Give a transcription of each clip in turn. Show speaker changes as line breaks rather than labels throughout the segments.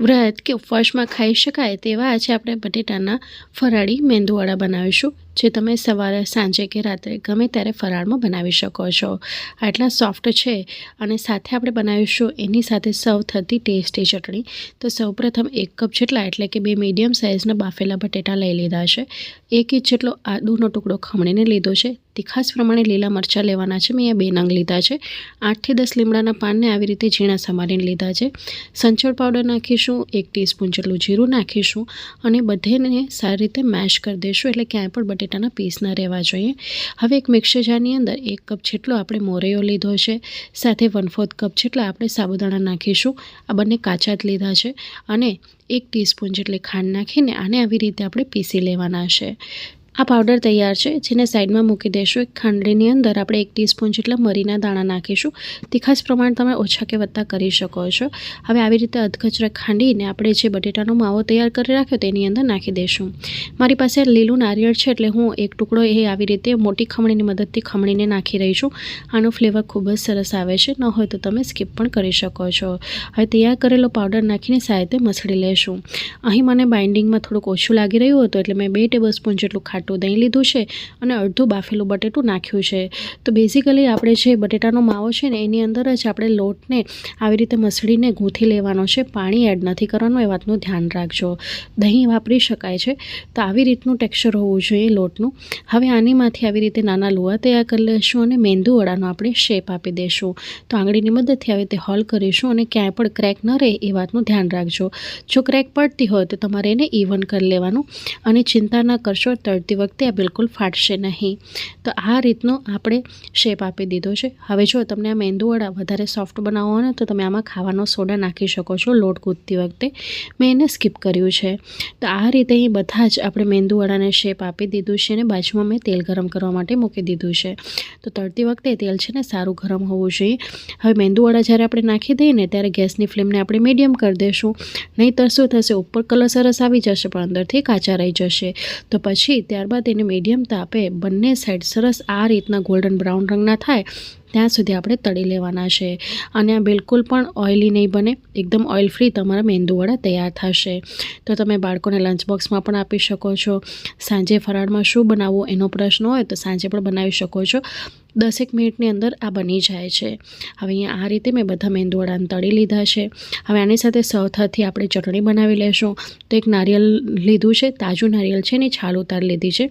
વ્રત કે ઉપવાસમાં ખાઈ શકાય તેવા આજે આપણે બટેટાના ફરાળી મેંદુવડા બનાવીશું, જે તમે સવારે, સાંજે કે રાત્રે ગમે ત્યારે ફરાળમાં બનાવી શકો છો. આટલા સોફ્ટ છે અને સાથે આપણે બનાવીશું એની સાથે સર્વ થતી ટેસ્ટી ચટણી. તો સૌપ્રથમ એક કપ જેટલા એટલે કે બે મીડિયમ સાઇઝના બાફેલા બટેટા લઈ લીધા છે. એક ઇંચ જેટલો આદુનો ટુકડો ખમણીને લીધો છે. તીખાસ પ્રમાણે લીલા મરચાં લેવાના છે. મેં અહીંયા બે નંગ લીધા છે. આઠથી દસ લીમડાના પાનને આવી રીતે ઝીણા સમારીને લીધા છે. સંચળ પાવડર નાખીશું, એક ટીસ્પૂન જેટલું જીરું નાખીશું અને બધેને સારી રીતે મેશ કરી દઈશું એટલે ક્યાંય પણ બટેટાના પીસ ન રહેવા જોઈએ. હવે એક મિક્સર જારની અંદર એક કપ જેટલો આપણે મોરૈયો લીધો છે. સાથે વન ફોર્થ કપ જેટલા આપણે સાબુદાણા નાખીશું. આ બંને કાચા જ લીધા છે. અને એક ટીસ્પૂન જેટલી ખાંડ નાખીને આને આવી રીતે આપણે પીસી લેવાના છે. આ પાવડર તૈયાર છે, જેને સાઈડમાં મૂકી દેશું. એક ખાંડલીની અંદર આપણે એક ટીસ્પૂન જેટલા મરીના દાણા નાખીશું. તીખાશ પ્રમાણ તમે ઓછા કે વધતા કરી શકો છો. હવે આવી રીતે અધકચરા ખાંડીને આપણે જે બટેટાનો માવો તૈયાર કરી રાખ્યો તેની અંદર નાખી દઈશું મારી પાસે લીલું નારિયેળ છે એટલે હું એક ટુકડો એ આવી રીતે મોટી ખમણીની મદદથી ખમણીને નાખી રહી છું. આનો ફ્લેવર ખૂબ જ સરસ આવે છે. ન હોય તો તમે સ્કીપ પણ કરી શકો છો. હવે તૈયાર કરેલો પાવડર નાખીને રીતે મસળી લેશું. અહીં મને બાઇન્ડિંગમાં થોડુંક ઓછું લાગી રહ્યું હતું એટલે મેં બે ટેબલ જેટલું ખાટું ખાટું દહીં લીધું છે અને અડધું બાફેલું બટેટું નાખ્યું છે. તો બેઝિકલી આપણે જે બટેટાનો માવો છે ને, એની અંદર જ આપણે લોટને આવી રીતે મસળીને ગૂંથી લેવાનો છે. પાણી એડ નથી કરવાનું, એ વાતનું ધ્યાન રાખજો. દહીં વાપરી શકાય છે. તો આવી રીતનું ટેક્સચર હોવું જોઈએ લોટનું. હવે આનીમાંથી આવી રીતે નાના લુવા તૈયાર કરી લઈશું અને મેંદુ વડાનો આપણે શેપ આપી દઈશું તો આંગળીની મદદથી આવી રીતે હોલ કરીશું અને ક્યાંય પણ ક્રેક ન રહે એ વાતનું ધ્યાન રાખજો. જો ક્રેક પડતી હોય તો તમારે એને ઇવન કરી લેવાનું અને ચિંતા ન કરશો તળતી કરતી વખતે આ બિલકુલ ફાટશે નહીં. તો આ રીતનો આપણે શેપ આપી દીધો છે. હવે જો તમને આ મેંદુવડા વધારે સોફ્ટ બનાવવો ને, તો તમે આમાં ખાવાનો સોડા નાખી શકો છો લોટ કૂદતી વખતે. મેં એને સ્કીપ કર્યું છે. તો આ રીતે અહીં બધા જ આપણે મેંદુવડાને શેપ આપી દીધું છે અને બાજુમાં મેં તેલ ગરમ કરવા માટે મૂકી દીધું છે. તો તળતી વખતે તેલ છે ને સારું ગરમ હોવું જોઈએ. હવે મેંદુવડા જ્યારે આપણે નાખી દઈએ ને, ત્યારે ગેસની ફ્લેમને આપણે મીડિયમ કરી દઈશું નહીંતર શું થશે, ઉપર કલર સરસ આવી જશે, પણ અંદરથી કાચા રહી જશે. તો પછી, ત્યાર ત્યારબાદ એને મીડિયમ તાપે બંને સાઈડ સરસ આ રીતના ગોલ્ડન બ્રાઉન રંગના થાય, ત્યાં સુધી આપણે તળી લેવાના છે. અને આ બિલકુલ પણ ઓઇલી નહીં બને, એકદમ ઓઇલ ફ્રી તમારા મેંદુવડા તૈયાર થશે. તો તમે બાળકોને લંચ બોક્સમાં પણ આપી શકો છો. સાંજે ફરાળમાં શું બનાવવું એનો પ્રશ્ન હોય તો સાંજે પણ બનાવી શકો છો. દસેક મિનિટની અંદર આ બની જાય છે. હવે અહીંયા આ રીતે મેં બધા મેંદુવડાને તળી લીધા છે. હવે આની સાથે સૌથાથી આપણે ચટણી બનાવી લેશું. તો એક નારિયેલ લીધું છે, તાજું નારિયેલ છે ને છાલ ઉતાર લીધી છે.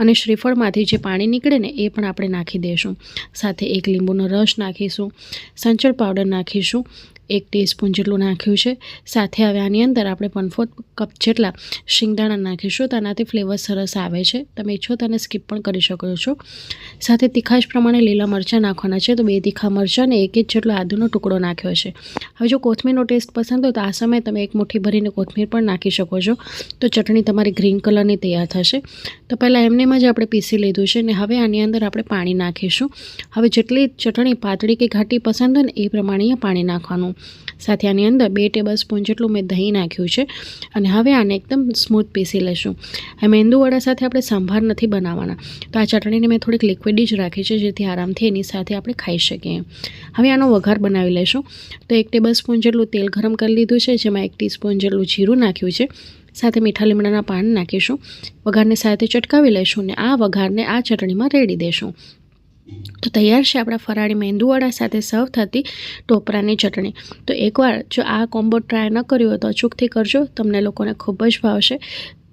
અને શ્રીફળમાંથી જે પાણી નીકળે ને એ પણ આપણે નાખી દઈશું સાથે એક લીંબુનો રસ નાખીશું, સંચળ પાવડર નાખીશું એક ટીસ્પૂન જેટલું નાખ્યું છે. સાથે હવે આની અંદર આપણે વન કપ જેટલા શિંગદાણા નાખીશું. તો આનાથી ફ્લેવર સરસ આવે છે. તમે ઈચ્છો તો સ્કીપ પણ કરી શકો છો. સાથે તીખાશ પ્રમાણે લીલા મરચાં નાખવાના છે. તો બે તીખા મરચાં અને એક જ જેટલો આદુનો ટુકડો નાખ્યો છે. હવે જો કોથમીરનો ટેસ્ટ પસંદ હોય તો આ સમયે તમે એક મુઠ્ઠી ભરીને કોથમીર પણ નાખી શકો છો. તો ચટણી તમારી ગ્રીન કલરની તૈયાર થશે. તો પહેલાં એમનેમ જ આપણે પીસી લીધું છે અને હવે આની અંદર આપણે પાણી નાખીશું. હવે જેટલી ચટણી પાતળી કે ઘાટી પસંદ હોય ને એ પ્રમાણે પાણી નાખવાનું. સાથે આની અંદર બે ટેબલ સ્પૂન જેટલું મેં દહીં નાખ્યું છે. અને હવે આને એકદમ સ્મૂથ પીસી લઈશું હવે મેંદુવડા સાથે આપણે સંભાર નથી બનાવવાના. તો આ ચટણીને મેં થોડીક લિક્વિડ જ રાખી છે, જેથી આરામથી એની સાથે આપણે ખાઈ શકીએ. હવે આનો વઘાર બનાવી લઈશું તો એક ટેબલ સ્પૂન જેટલું તેલ ગરમ કરી લીધું છે, જેમાં એક ટીસ્પૂન જેટલું જીરું નાખ્યું છે. સાથે મીઠા લીમડાના પાન નાખીશું. વઘારને સાથે ચટકાવી લઈશું અને આ વઘારને આ ચટણીમાં રેડી દઈશું તો તૈયાર છે આપણા ફરાળી મેંદુવડા સાથે સર્વ થતી ટોપરાની ચટણી. તો એકવાર જો આ કોમ્બો ટ્રાય ન કર્યો હોય તો અચૂકથી કરજો. તમને લોકોને ખૂબ જ ભાવશે.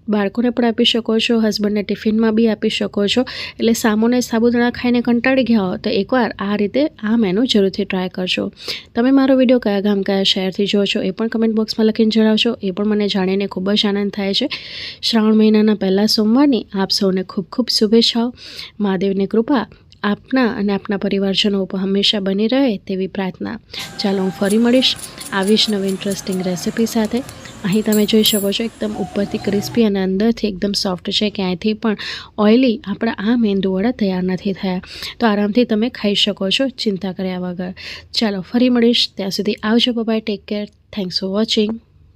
બાળકોને પણ આપી શકો છો હસબન્ડને ટિફિનમાં બી આપી શકો છો. એટલે સામોને સાબુદાણા ખાઈને કંટાળી ગયા હો તો એકવાર આ રીતે આ મેનુ જરૂરથી ટ્રાય કરજો. તમે મારો વીડિયો કયા ગામ, કયા શહેરથી જો છો એ પણ કમેન્ટ બોક્સમાં લખીને જણાવશો એ પણ મને જાણીને ખૂબ જ આનંદ થાય છે. શ્રાવણ મહિનાના પહેલાં સોમવારની આપ સૌને ખૂબ ખૂબ શુભેચ્છાઓ. મહાદેવની કૃપા આપના અને આપના પરિવારજનો ઉપર હંમેશા બની રહે તેવી પ્રાર્થના. ચાલો હું ફરી મળીશ આવીશ નવી ઇન્ટરેસ્ટિંગ રેસિપી સાથે. અહીં તમે જોઈ શકો છો, એકદમ ઉપરથી ક્રિસ્પી અને અંદરથી એકદમ સોફ્ટ છે ક્યાંયથી પણ ઓઇલી આપણા આ મેંદુવડા તૈયાર નથી થયા. તો આરામથી તમે ખાઈ શકો છો, ચિંતા કર્યા વગર. ચાલો ફરી મળીશ. ત્યાં સુધી આવજો bye take care thanks for watching